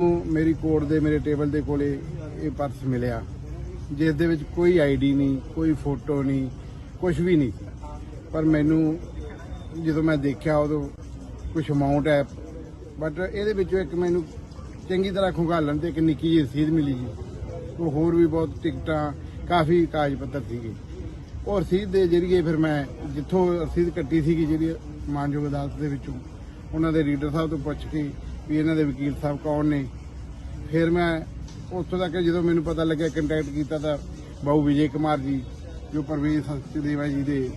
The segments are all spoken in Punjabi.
ਮੇਰੀ ਕੋਟ ਦੇ, ਮੇਰੇ ਟੇਬਲ ਦੇ ਕੋਲੇ ਇਹ ਪਰਸ ਮਿਲਿਆ। ਜਿਸ ਦੇ ਵਿੱਚ ਕੋਈ ਆਈਡੀ ਨਹੀਂ, ਕੋਈ ਫੋਟੋ ਨਹੀਂ ਕੁਝ ਵੀ ਨਹੀਂ। ਪਰ ਮੈਨੂੰ ਜਦੋਂ ਮੈਂ ਦੇਖਿਆ ਉਦੋਂ ਕੁਝ ਅਮਾਉਂਟ ਹੈ ਬਟ ਇਹਦੇ ਵਿੱਚੋਂ ਇੱਕ ਮੈਨੂੰ ਚੰਗੀ ਤਰ੍ਹਾਂ ਖੁੰਗਾਲਣ ਤੇ ਇੱਕ ਨਿੱਕੀ ਜਿਹੀ ਰਸੀਦ ਮਿਲੀ ਜੀ। ਉਹ ਹੋਰ ਵੀ ਬਹੁਤ ਟਿਕਟਾਂ, ਕਾਫੀ ਕਾਗਜ਼ ਪੱਤਰ ਸੀਗੇ। ਉਹ ਰਸੀਦ ਦੇ ਜਰੀਏ ਫਿਰ ਮੈਂ ਜਿੱਥੋਂ ਰਸੀਦ ਕੱਟੀ ਸੀਗੀ ਜਿਹੜੀ ਮਾਨਯੋਗ ਅਦਾਲਤ ਦੇ ਵਿੱਚੋਂ, ਉਹਨਾਂ ਦੇ ਰੀਡਰ ਸਾਹਿਬ ਤੋਂ ਪੁੱਛ ਕੇ ਵੀ ਇਹਨਾਂ ਦੇ ਵਕੀਲ ਸਾਹਿਬ ਕੌਣ ਨੇ। ਫਿਰ ਮੈਂ ਉੱਥੋਂ ਤੱਕ ਜਦੋਂ ਮੈਨੂੰ ਪਤਾ ਲੱਗਿਆ ਕੰਟੈਕਟ ਕੀਤਾ ਤਾਂ ਬਾਊ ਵਿਜੇ ਕੁਮਾਰ ਜੀ, ਜੋ ਪਰਵੇਜ਼ ਸਚਦੇਵਾ ਜੀ ਦੇ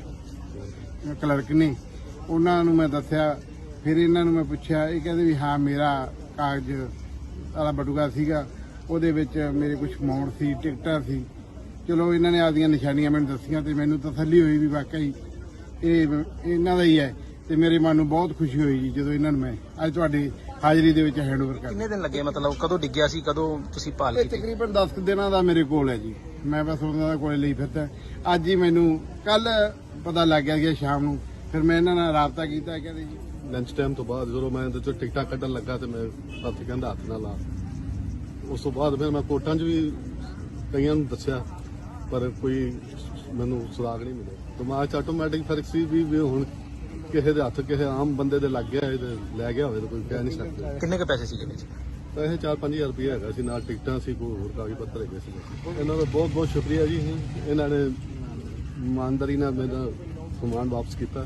ਕਲਰਕ ਨੇ, ਉਹਨਾਂ ਨੂੰ ਮੈਂ ਦੱਸਿਆ। ਫਿਰ ਇਹਨਾਂ ਨੂੰ ਮੈਂ ਪੁੱਛਿਆ, ਇਹ ਕਹਿੰਦੇ ਵੀ ਹਾਂ, ਮੇਰਾ ਕਾਗਜ਼ ਵਾਲਾ ਬਟੂਗਾ ਸੀਗਾ, ਉਹਦੇ ਵਿੱਚ ਮੇਰੇ ਕੁਝ ਅਮਾਉਂਟ ਸੀ, ਟਿਕਟਾਂ ਸੀ। ਚਲੋ, ਇਹਨਾਂ ਨੇ ਆਪਦੀਆਂ ਨਿਸ਼ਾਨੀਆਂ ਮੈਨੂੰ ਦੱਸੀਆਂ ਤੇ ਮੈਨੂੰ ਤਸੱਲੀ ਹੋਈ ਵੀ ਵਾਕਈ ਇਹ, ਇਹਨਾਂ ਦਾ ਹੀ ਹੈ ਤੇ ਮੇਰੇ ਮਨ ਨੂੰ ਬਹੁਤ ਖੁਸ਼ੀ ਹੋਈ ਜੀ ਜਦੋਂ ਇਹਨਾਂ ਨੂੰ ਮੈਂ, ਅੱਜ ਤੁਹਾਡੇ ਹਾਜ਼ਰੀ ਦੇ ਵਿੱਚ ਹੈਂਡਓਵਰ ਕਰ ਕਿੰਨੇ ਦਿਨ ਲੱਗੇ? ਮਤਲਬ ਕਦੋਂ ਡਿੱਗਿਆ ਸੀ? ਕਦੋਂ ਤੁਸੀਂ ਭਾਲ ਇਹ ਕੀਤੀ? ਤਕਰੀਬਨ 10 ਕੁ ਦਿਨਾਂ ਦਾ ਮੇਰੇ ਕੋਲ ਹੈ ਜੀ। ਮੈਂ ਬਸ ਉਹਨਾਂ ਦਾ ਕੋਲੇ ਲਈ ਫਿਰਦਾ। ਅੱਜ ਹੀ ਮੈਨੂੰ ਕੱਲ ਪਤਾ ਲੱਗ ਗਿਆ ਕਿ ਸ਼ਾਮ ਨੂੰ ਫਿਰ ਮੈਂ ਇਹਨਾਂ ਨਾਲ ਰਾਬਤਾ ਕੀਤਾ ਕਹਿੰਦੇ ਜੀ ਲੰਚ ਟਾਈਮ ਤੋਂ ਬਾਅਦ ਜਦੋਂ ਮੈਂ ਇਹਦੇ ਚੋਂ ਟਿਕਟਾਂ ਕੱਢਣ ਲੱਗਾ ਤੇ ਮੈਂ ਹੱਥ ਕਹਿੰਦਾ ਹੱਥ ਨਾਲ ਲਾ। ਉਸ ਤੋਂ ਬਾਅਦ ਫਿਰ ਮੈਂ ਕੋਰਟਾਂ 'ਚ ਵੀ ਕਈਆਂ ਨੂੰ ਦੱਸਿਆ ਪਰ ਕੋਈ ਮੈਨੂੰ ਸੁਰਾਗ ਨਹੀਂ ਮਿਲਿਆ। ਦਿਮਾਗ 'ਚ ਆਟੋਮੈਟਿਕ ਫ਼ਰਕ ਸੀ ਵੀ ਵੀ ਹੁਣ ਕਿਸੇ ਦੇ ਹੱਥ ਕਿਸੇ ਆਮ ਬੰਦੇ ਦੇ ਲੱਗ ਗਿਆ ਇਹਦੇ ਲੈ ਗਿਆ ਹੋਵੇ ਤਾਂ ਕੋਈ ਕਹਿ ਨਹੀਂ ਸਕਦਾ। ਕਿੰਨੇ ਕ ਪੈਸੇ ਸੀਗੇ ਵਿੱਚ? ਪੈਸੇ 4-5000 ਰੁਪਏ ਹੈਗਾ ਸੀ ਨਾਲ ਟਿਕਟਾਂ ਸੀ ਕੋਈ ਹੋਰ ਕਾਗਜ਼ ਪੱਤਰ ਹੈਗੇ ਸੀ। ਇਹਨਾਂ ਦਾ ਬਹੁਤ ਬਹੁਤ ਸ਼ੁਕਰੀਆ ਜੀ। ਇਹਨਾਂ ਨੇ ਇਮਾਨਦਾਰੀ ਨਾਲ ਮੇਰਾ ਸਮਾਨ ਵਾਪਸ ਕੀਤਾ।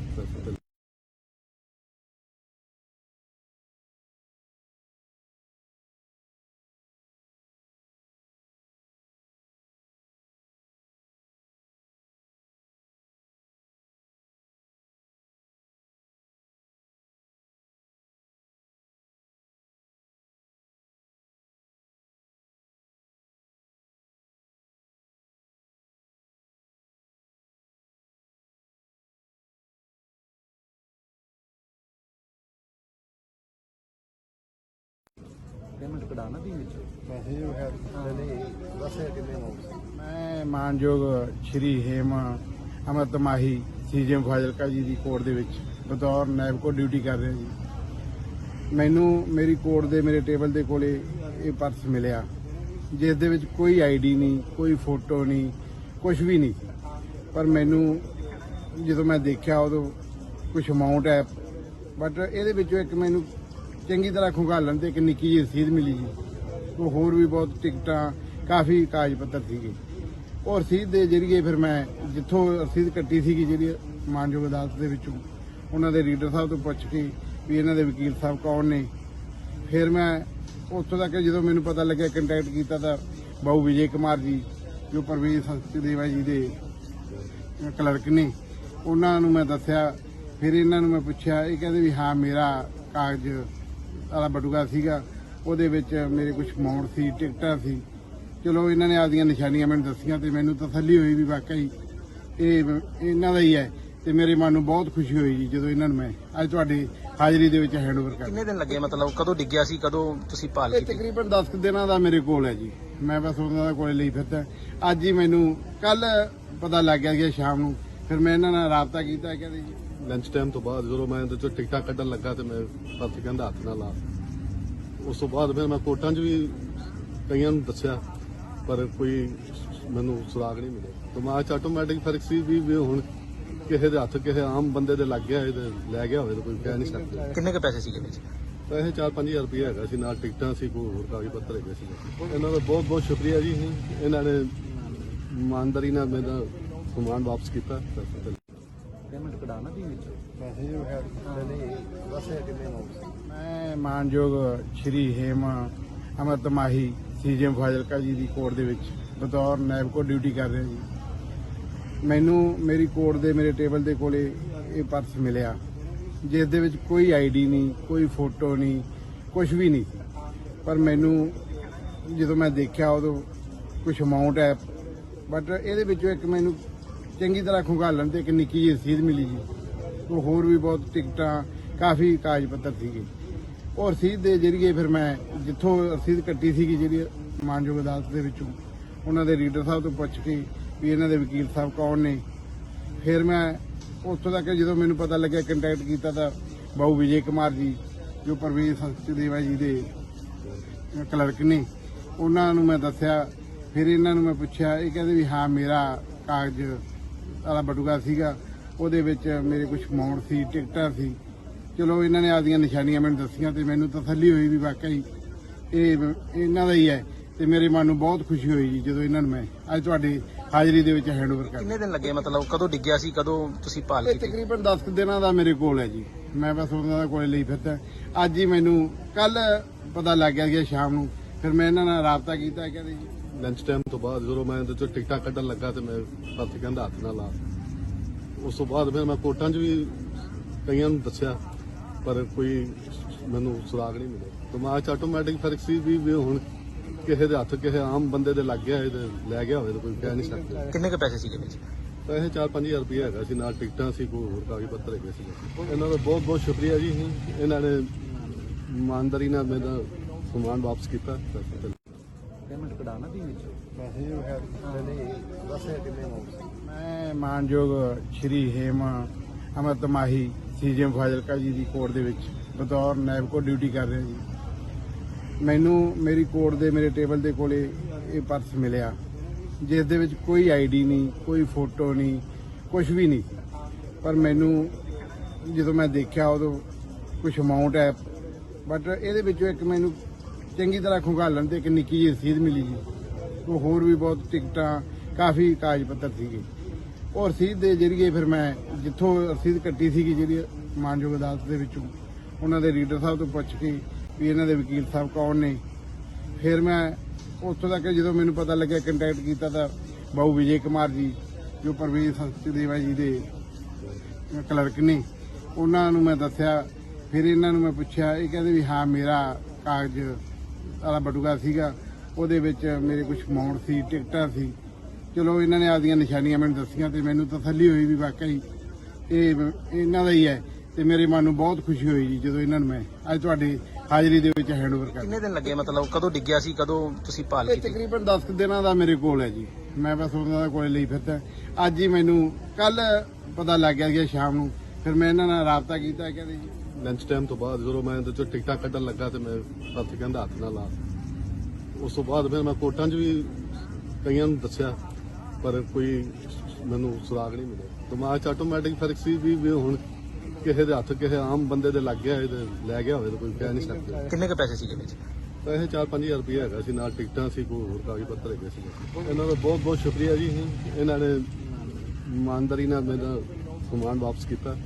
ਪੈਸੇ ਜੋ ਹੈ ਮੈਂ ਮਾਨਯੋਗ ਸ਼੍ਰੀ ਹੇਮ ਅਮਰਤ ਮਾਹੀ ਸੀਜੀਐਮ ਫਾਜ਼ਿਲਕਾ ਜੀ ਦੀ ਕੋਰਟ ਦੇ ਵਿੱਚ ਬਤੌਰ ਨਾਇਬ ਕੋ ਡਿਊਟੀ ਕਰ ਰਿਹਾ ਜੀ। ਮੈਨੂੰ ਮੇਰੀ ਕੋਰਟ ਦੇ ਮੇਰੇ ਟੇਬਲ ਦੇ ਕੋਲੇ ਇਹ ਪਰਸ ਮਿਲਿਆ ਜਿਸ ਦੇ ਵਿੱਚ ਕੋਈ ਆਈਡੀ ਨਹੀਂ ਕੋਈ ਫੋਟੋ ਨਹੀਂ ਕੁਝ ਵੀ ਨਹੀਂ। ਪਰ ਮੈਨੂੰ ਜਦੋਂ ਮੈਂ ਦੇਖਿਆ ਉਦੋਂ ਕੁਝ ਅਮਾਉਂਟ ਹੈ ਬਟ ਇਹਦੇ ਵਿੱਚੋਂ ਇੱਕ ਮੈਨੂੰ ਚੰਗੀ ਤਰ੍ਹਾਂ ਖੁੰਗਾਲਣ ਤੇ ਇੱਕ ਨਿੱਕੀ ਜਿਹੀ ਰਸੀਦ ਮਿਲੀ ਜੀ। ਉਹ ਹੋਰ ਵੀ ਬਹੁਤ ਟਿਕਟਾਂ, ਕਾਫੀ ਕਾਗਜ਼ ਪੱਤਰ ਸੀਗੇ। ਉਹ ਰਸੀਦ ਦੇ ਜਰੀਏ ਫਿਰ ਮੈਂ ਜਿੱਥੋਂ ਰਸੀਦ ਕੱਟੀ ਸੀਗੀ ਜਿਹੜੀ ਮਾਨਯੋਗ ਅਦਾਲਤ ਦੇ ਵਿੱਚੋਂ, ਉਹਨਾਂ ਦੇ ਰੀਡਰ ਸਾਹਿਬ ਤੋਂ ਪੁੱਛ ਕੇ ਵੀ ਇਹਨਾਂ ਦੇ ਵਕੀਲ ਸਾਹਿਬ ਕੌਣ ਨੇ। ਫਿਰ ਮੈਂ ਉੱਥੋਂ ਤੱਕ ਜਦੋਂ ਮੈਨੂੰ ਪਤਾ ਲੱਗਿਆ ਕੰਟੈਕਟ ਕੀਤਾ ਤਾਂ ਬਾਊ ਵਿਜੇ ਕੁਮਾਰ ਜੀ, ਜੋ ਪਰਵੇਜ਼ ਦੇਵਾ ਜੀ ਦੇ ਕਲਰਕ ਨੇ, ਉਹਨਾਂ ਨੂੰ ਮੈਂ ਦੱਸਿਆ। ਫਿਰ ਇਹਨਾਂ ਨੂੰ ਮੈਂ ਪੁੱਛਿਆ, ਇਹ ਕਹਿੰਦੇ ਵੀ ਹਾਂ, ਮੇਰਾ ਕਾਗਜ਼ ਵਾਲਾ ਬਟੂਗਾ ਸੀਗਾ ਉਹਦੇ ਵਿੱਚ ਮੇਰੇ ਕੁਝ ਅਮਾਉਂਟ ਸੀ ਟਿਕਟਾਂ ਸੀ। ਚਲੋ ਇਹਨਾਂ ਨੇ ਆਪਦੀਆਂ ਨਿਸ਼ਾਨੀਆਂ ਮੈਨੂੰ ਦੱਸੀਆਂ ਤੇ ਮੈਨੂੰ ਤਸੱਲੀ ਹੋਈ ਵੀ ਵਾਕਈ ਇਹ ਇਹਨਾਂ ਦਾ ਹੀ ਹੈ ਤੇ ਮੇਰੇ ਮਨ ਨੂੰ ਬਹੁਤ ਖੁਸ਼ੀ ਹੋਈ ਜੀ ਜਦੋਂ ਇਹਨਾਂ ਨੂੰ ਮੈਂ ਅੱਜ ਤੁਹਾਡੀ ਹਾਜ਼ਰੀ ਦੇ ਵਿੱਚ ਹੈਂਡਓਵਰ ਕਰ ਕਿੰਨੇ ਦਿਨ ਲੱਗੇ? ਮਤਲਬ ਕਦੋਂ ਡਿੱਗਿਆ ਸੀ? ਕਦੋਂ ਤੁਸੀਂ ਭਾਲ ਕੀਤੀ? ਤਕਰੀਬਨ 10 ਕੁ ਦਿਨਾਂ ਦਾ ਮੇਰੇ ਕੋਲ ਹੈ ਜੀ। ਮੈਂ ਬਸ ਉਹਨਾਂ ਦਾ ਕੋਲੇ ਲਈ ਫਿਰਦਾ। ਅੱਜ ਹੀ ਮੈਨੂੰ ਕੱਲ ਪਤਾ ਲੱਗ ਗਿਆ ਕਿ ਸ਼ਾਮ ਨੂੰ ਫਿਰ ਮੈਂ ਇਹਨਾਂ ਨਾਲ ਰਾਬਤਾ ਕੀਤਾ ਕਹਿੰਦੇ ਜੀ ਲੰਚ ਟਾਈਮ ਤੋਂ ਬਾਅਦ ਜਦੋਂ ਮੈਂ ਇਹਦੇ ਚੋਂ ਟਿਕਟਾਂ ਕੱਢਣ ਲੱਗਾ ਤੇ ਮੈਂ ਹੱਥ ਕਹਿੰਦਾ ਹੱਥ ਨਾਲ ਲਾ ਉਸ ਤੋਂ ਬਾਅਦ ਫਿਰ ਮੈਂ ਕੋਰਟਾਂ 'ਚ ਵੀ ਕਈਆਂ ਨੂੰ ਦੱਸਿਆ ਪਰ ਕੋਈ ਮੈਨੂੰ ਸੁਰਾਗ ਨਹੀਂ ਮਿਲਿਆ। ਦਿਮਾਗ 'ਚ ਆਟੋਮੈਟਿਕ ਫ਼ਰਕ ਸੀ ਵੀ ਵੀ ਹੁਣ ਕਿਸੇ ਦੇ ਹੱਥ ਕਿਸੇ ਆਮ ਬੰਦੇ ਦੇ ਲੱਗ ਗਿਆ ਇਹਦੇ ਲੈ ਗਿਆ ਹੋਵੇ ਤਾਂ ਕੋਈ ਕਹਿ ਨਹੀਂ ਸਕਦਾ। ਕਿੰਨੇ ਕ ਪੈਸੇ ਸੀਗੇ ਵਿੱਚ? ਪੈਸੇ 4-5000 ਰੁਪਏ ਹੈਗਾ ਸੀ ਨਾਲ ਟਿਕਟਾਂ ਸੀ ਕੋਈ ਹੋਰ ਕਾਗਜ਼ ਪੱਤਰ ਹੈਗੇ ਸੀ ਇਹਨਾਂ ਦਾ ਬਹੁਤ ਬਹੁਤ ਸ਼ੁਕਰੀਆ ਜੀ। ਇਹਨਾਂ ਨੇ ਇਮਾਨਦਾਰੀ ਨਾਲ ਮੇਰਾ ਸਮਾਨ ਵਾਪਸ ਕੀਤਾ। ਪੇਮੈਂਟ ਕਢਾਣਾ ਦੀ ਵਿੱਚ। ਪੈਸੇ ਜੋ ਹੈ। ਮੈਂ ਮਾਨਯੋਗ ਸ਼੍ਰੀ ਹੇਮ ਅਮਰਤ ਮਾਹੀ ਸੀਜੀਐਮ ਫਾਜ਼ਿਲਕਾ ਜੀ ਦੀ ਕੋਰਟ ਦੇ ਵਿੱਚ ਬਤੌਰ ਨਾਇਬ ਕੋ ਡਿਊਟੀ ਕਰ ਰਿਹਾ ਜੀ। ਮੈਨੂੰ ਮੇਰੀ ਕੋਰਟ ਦੇ ਮੇਰੇ ਟੇਬਲ ਦੇ ਕੋਲੇ ਇਹ ਪਰਸ ਮਿਲਿਆ ਜਿਸ ਦੇ ਵਿੱਚ ਕੋਈ ਆਈਡੀ ਨਹੀਂ ਕੋਈ ਫੋਟੋ ਨਹੀਂ ਕੁਝ ਵੀ ਨਹੀਂ। ਪਰ ਮੈਨੂੰ ਜਦੋਂ ਮੈਂ ਦੇਖਿਆ ਉਦੋਂ ਕੁਝ ਅਮਾਉਂਟ ਹੈ ਬਟ ਇਹਦੇ ਵਿੱਚੋਂ ਇੱਕ ਮੈਨੂੰ ਚੰਗੀ ਤਰ੍ਹਾਂ ਖੁੰਗਾਲਣ ਤੇ ਇੱਕ ਨਿੱਕੀ ਜਿਹੀ ਰਸੀਦ ਮਿਲੀ ਜੀ। ਉਹ ਹੋਰ ਵੀ ਬਹੁਤ ਟਿਕਟਾਂ, ਕਾਫੀ ਕਾਗਜ਼ ਪੱਤਰ ਸੀਗੇ। ਉਹ ਰਸੀਦ ਦੇ ਜਰੀਏ ਫਿਰ ਮੈਂ ਜਿੱਥੋਂ ਰਸੀਦ ਕੱਟੀ ਸੀਗੀ ਜਿਹੜੀ ਮਾਨਯੋਗ ਅਦਾਲਤ ਦੇ ਵਿੱਚੋਂ, ਉਹਨਾਂ ਦੇ ਰੀਡਰ ਸਾਹਿਬ ਤੋਂ ਪੁੱਛ ਕੇ ਵੀ ਇਹਨਾਂ ਦੇ ਵਕੀਲ ਸਾਹਿਬ ਕੌਣ ਨੇ। ਫਿਰ ਮੈਂ ਉੱਥੋਂ ਤੱਕ ਜਦੋਂ ਮੈਨੂੰ ਪਤਾ ਲੱਗਿਆ ਕੰਟੈਕਟ ਕੀਤਾ ਤਾਂ ਬਾਊ ਵਿਜੇ ਕੁਮਾਰ ਜੀ, ਜੋ ਪਰਵੇਜ਼ ਦੇਵਾ ਜੀ ਦੇ ਕਲਰਕ ਨੇ, ਉਹਨਾਂ ਨੂੰ ਮੈਂ ਦੱਸਿਆ। ਫਿਰ ਇਹਨਾਂ ਨੂੰ ਮੈਂ ਪੁੱਛਿਆ, ਇਹ ਕਹਿੰਦੇ ਵੀ ਹਾਂ, ਮੇਰਾ ਕਾਗਜ਼ ਵਾਲਾ ਬਟੂਆ ਸੀਗਾ ਉਹਦੇ ਵਿੱਚ ਮੇਰੇ ਕੁਝ ਅਮਾਉਂਟ ਸੀ ਟਿਕਟਾਂ ਸੀ। ਚਲੋ ਇਹਨਾਂ ਨੇ ਆਪਦੀਆਂ ਨਿਸ਼ਾਨੀਆਂ ਮੈਨੂੰ ਦੱਸੀਆਂ ਤੇ ਮੈਨੂੰ ਤਸੱਲੀ ਹੋਈ ਵੀ ਵਾਕਈ ਇਹ ਇਹਨਾਂ ਦਾ ਹੀ ਹੈ ਤੇ ਮੇਰੇ ਮਨ ਨੂੰ ਬਹੁਤ ਖੁਸ਼ੀ ਹੋਈ ਜੀ ਜਦੋਂ ਇਹਨਾਂ ਨੂੰ ਮੈਂ ਅੱਜ ਤੁਹਾਡੀ ਹਾਜ਼ਰੀ ਦੇ ਵਿੱਚ ਹੈਂਡਓਵਰ ਕਰ ਕਿੰਨੇ ਦਿਨ ਲੱਗੇ? ਮਤਲਬ ਕਦੋਂ ਡਿੱਗਿਆ ਸੀ? ਕਦੋਂ ਤੁਸੀਂ ਭਾਲ ਕੀਤੀ? ਤਕਰੀਬਨ 10 ਦਿਨਾਂ ਦਾ ਮੇਰੇ ਕੋਲ ਹੈ ਜੀ। ਮੈਂ ਬਸ ਉਹਨਾਂ ਦਾ ਕੋਲੇ ਲਈ ਫਿਰਦਾ। ਅੱਜ ਹੀ ਮੈਨੂੰ ਕੱਲ ਪਤਾ ਲੱਗ ਗਿਆ ਕਿ ਸ਼ਾਮ ਨੂੰ। ਫਿਰ ਮੈਂ ਇਹਨਾਂ ਨਾਲ ਰਾਬਤਾ ਕੀਤਾ ਕਹਿੰਦੇ ਜੀ ਲੰਚ ਟਾਈਮ ਤੋਂ ਬਾਅਦ ਜਦੋਂ ਮੈਂ ਇਹਦੇ ਚੋਂ ਟਿਕਟਾਂ ਕੱਢਣ ਲੱਗਾ ਤੇ ਮੈਂ ਪਰਸ ਕਹਿੰਦਾ ਹੱਥ ਨਾਲ ਲਾ ਉਸ ਤੋਂ ਬਾਅਦ ਫਿਰ ਮੈਂ ਕੋਟਾਂ 'ਚ ਵੀ ਕਈਆਂ ਨੂੰ ਦੱਸਿਆ ਪਰ ਕੋਈ ਮੈਨੂੰ ਸੁਰਾਗ ਨਹੀਂ ਮਿਲਿਆ। ਦਿਮਾਗ 'ਚ ਆਟੋਮੈਟਿਕ ਫ਼ਰਕ ਸੀ ਵੀ ਵੀ ਹੁਣ ਕਿਸੇ ਦੇ ਹੱਥ ਕਿਸੇ ਆਮ ਬੰਦੇ ਦੇ ਲੱਗ ਗਿਆ ਇਹ ਤੇ ਲੈ ਗਿਆ ਹੋਵੇ ਤਾਂ ਕੋਈ ਕਹਿ ਨਹੀਂ ਸਕਦਾ। ਕਿੰਨੇ ਕੁ ਪੈਸੇ ਸੀਗੇ ਵਿੱਚ? ਪੈਸੇ 4-5000 ਰੁਪਏ ਹੈਗਾ ਸੀ ਨਾਲ ਟਿਕਟਾਂ ਸੀ ਕੋਈ ਹੋਰ ਕਾਗਜ਼ ਪੱਤਰ ਹੈਗੇ ਸੀ। ਇਹਨਾਂ ਦਾ ਬਹੁਤ ਬਹੁਤ ਸ਼ੁਕਰੀਆ ਜੀ। ਇਹਨਾਂ ਨੇ ਇਮਾਨਦਾਰੀ ਨਾਲ ਮੇਰਾ ਸਮਾਨ ਵਾਪਸ ਕੀਤਾ। ਪੇਮੈਂਟ ਕਢਾਣਾ ਦੀ ਵਿੱਚ? ਮੈਂ ਮਾਨਯੋਗ ਸ਼੍ਰੀ ਹੇਮ ਅਮਰਤ ਮਾਹੀ ਸੀਜੀਐਮ ਫਾਜ਼ਿਲਕਾ ਜੀ ਦੀ ਕੋਰਟ ਦੇ ਵਿੱਚ ਬਤੌਰ ਨਾਇਬ ਕੋ ਡਿਊਟੀ ਕਰ ਰਿਹਾ ਜੀ। ਮੈਨੂੰ ਮੇਰੀ ਕੋਰਟ ਦੇ ਮੇਰੇ ਟੇਬਲ ਦੇ ਕੋਲੇ ਇਹ ਪਰਸ ਮਿਲਿਆ ਜਿਸ ਦੇ ਵਿੱਚ ਕੋਈ ਆਈਡੀ ਨਹੀਂ ਕੋਈ ਫੋਟੋ ਨਹੀਂ ਕੁਝ ਵੀ ਨਹੀਂ। ਪਰ ਮੈਨੂੰ ਜਦੋਂ ਮੈਂ ਦੇਖਿਆ ਉਦੋਂ ਕੁਝ ਅਮਾਉਂਟ ਹੈ ਬਟ ਇਹਦੇ ਵਿੱਚੋਂ ਇੱਕ ਮੈਨੂੰ ਚੰਗੀ ਤਰ੍ਹਾਂ ਖੁੰਗਾਲਣ ਤੇ ਇੱਕ ਨਿੱਕੀ ਜਿਹੀ ਰਸੀਦ ਮਿਲੀ ਜੀ। ਉਹ ਹੋਰ ਵੀ ਬਹੁਤ ਟਿਕਟਾਂ, ਕਾਫੀ ਕਾਗਜ਼ ਪੱਤਰ ਸੀਗੇ। ਉਹ ਰਸੀਦ ਦੇ ਜਰੀਏ ਫਿਰ ਮੈਂ ਜਿੱਥੋਂ ਰਸੀਦ ਕੱਟੀ ਸੀਗੀ ਜਿਹੜੀ ਮਾਨਯੋਗ ਅਦਾਲਤ ਦੇ ਵਿੱਚੋਂ, ਉਹਨਾਂ ਦੇ ਰੀਡਰ ਸਾਹਿਬ ਤੋਂ ਪੁੱਛ ਕੇ ਵੀ ਇਹਨਾਂ ਦੇ ਵਕੀਲ ਸਾਹਿਬ ਕੌਣ ਨੇ। ਫਿਰ ਮੈਂ ਉੱਥੋਂ ਤੱਕ ਜਦੋਂ ਮੈਨੂੰ ਪਤਾ ਲੱਗਿਆ ਕੰਟੈਕਟ ਕੀਤਾ ਤਾਂ ਬਾਊ ਵਿਜੇ ਕੁਮਾਰ ਜੀ, ਜੋ ਪਰਵੇਜ਼ ਸੰਸਦੇਵਾ ਜੀ ਦੇ ਕਲਰਕ ਨੇ, ਉਹਨਾਂ ਨੂੰ ਮੈਂ ਦੱਸਿਆ। ਫਿਰ ਇਹਨਾਂ ਨੂੰ ਮੈਂ ਪੁੱਛਿਆ, ਇਹ ਕਹਿੰਦੇ ਵੀ ਹਾਂ, ਮੇਰਾ ਕਾਗਜ਼ ਵਾਲਾ ਬਟੂਆ ਸੀਗਾ ਉਹਦੇ ਵਿੱਚ ਮੇਰੇ ਕੁਝ ਅਮਾਉਂਟ ਸੀ ਟਿਕਟਾਂ ਸੀ। ਚਲੋ ਇਹਨਾਂ ਨੇ ਆਪਦੀਆਂ ਨਿਸ਼ਾਨੀਆਂ ਮੈਨੂੰ ਦੱਸੀਆਂ ਤੇ ਮੈਨੂੰ ਤਸੱਲੀ ਹੋਈ ਵੀ ਵਾਕਈ ਇਹ ਇਹਨਾਂ ਦਾ ਹੀ ਹੈ ਤੇ ਮੇਰੇ ਮਨ ਨੂੰ ਬਹੁਤ ਖੁਸ਼ੀ ਹੋਈ ਜੀ ਜਦੋਂ ਇਹਨਾਂ ਨੂੰ ਮੈਂ ਅੱਜ ਤੁਹਾਡੀ ਹਾਜ਼ਰੀ ਦੇ ਵਿੱਚ ਹੈਂਡਓਵਰ ਕਰ ਕਿੰਨੇ ਦਿਨ ਲੱਗੇ? ਮਤਲਬ ਕਦੋਂ ਡਿੱਗਿਆ ਸੀ? ਕਦੋਂ ਤੁਸੀਂ ਇਹ ਕੀਤੀ? ਤਕਰੀਬਨ 10 ਦਿਨਾਂ ਦਾ ਮੇਰੇ ਕੋਲ ਹੈ ਜੀ। ਮੈਂ ਬਸ ਉਹਨਾਂ ਦਾ ਕੋਲੇ ਲਈ ਫਿਰਦਾ। ਅੱਜ ਹੀ ਮੈਨੂੰ ਕੱਲ ਪਤਾ ਲੱਗ ਗਿਆ ਕਿ ਸ਼ਾਮ ਨੂੰ ਫਿਰ ਮੈਂ ਇਹਨਾਂ ਨਾਲ ਰਾਬਤਾ ਕੀਤਾ ਕਹਿੰਦੇ ਜੀ ਲੰਚ ਟਾਈਮ ਤੋਂ ਬਾਅਦ ਜਦੋਂ ਮੈਂ ਇਹਦੇ ਚੋਂ ਟਿਕਟਾਂ ਕੱਢਣ ਲੱਗਾ ਤੇ ਮੈਂ ਪਰਸ ਕਹਿੰਦਾ ਹੱਥ ਨਾਲ ਲਾ। ਉਸ ਤੋਂ ਬਾਅਦ ਫਿਰ ਮੈਂ ਕੋਟਾਂ 'ਚ ਵੀ ਕਈਆਂ ਨੂੰ ਦੱਸਿਆ ਪਰ ਕੋਈ ਮੈਨੂੰ ਸੁਰਾਗ ਨਹੀਂ ਮਿਲਿਆ। ਦਿਮਾਗ 'ਚ ਆਟੋਮੈਟਿਕ ਫ਼ਰਕ ਸੀ ਵੀ ਵੀ ਹੁਣ ਕਿਸੇ ਦੇ ਹੱਥ ਕਿਸੇ ਆਮ ਬੰਦੇ ਦੇ ਲੱਗ ਗਿਆ ਇਹ ਤੇ ਲੈ ਗਿਆ ਹੋਵੇ ਤਾਂ ਕੋਈ ਕਹਿ ਨਹੀਂ ਸਕਦਾ। ਕਿੰਨੇ ਕੁ ਪੈਸੇ ਸੀਗੇ ਵਿੱਚ? ਪੈਸੇ 4-5000 ਰੁਪਏ ਹੈਗਾ ਸੀ ਨਾਲ ਟਿਕਟਾਂ ਸੀ ਕੋਈ ਹੋਰ ਕਾਗਜ਼ ਪੱਤਰ ਹੈਗੇ ਸੀ ਇਹਨਾਂ ਦਾ ਬਹੁਤ ਬਹੁਤ ਸ਼ੁਕਰੀਆ ਜੀ। ਇਹਨਾਂ ਨੇ ਇਮਾਨਦਾਰੀ ਨਾਲ ਮੇਰਾ ਸਮਾਨ ਵਾਪਸ ਕੀਤਾ।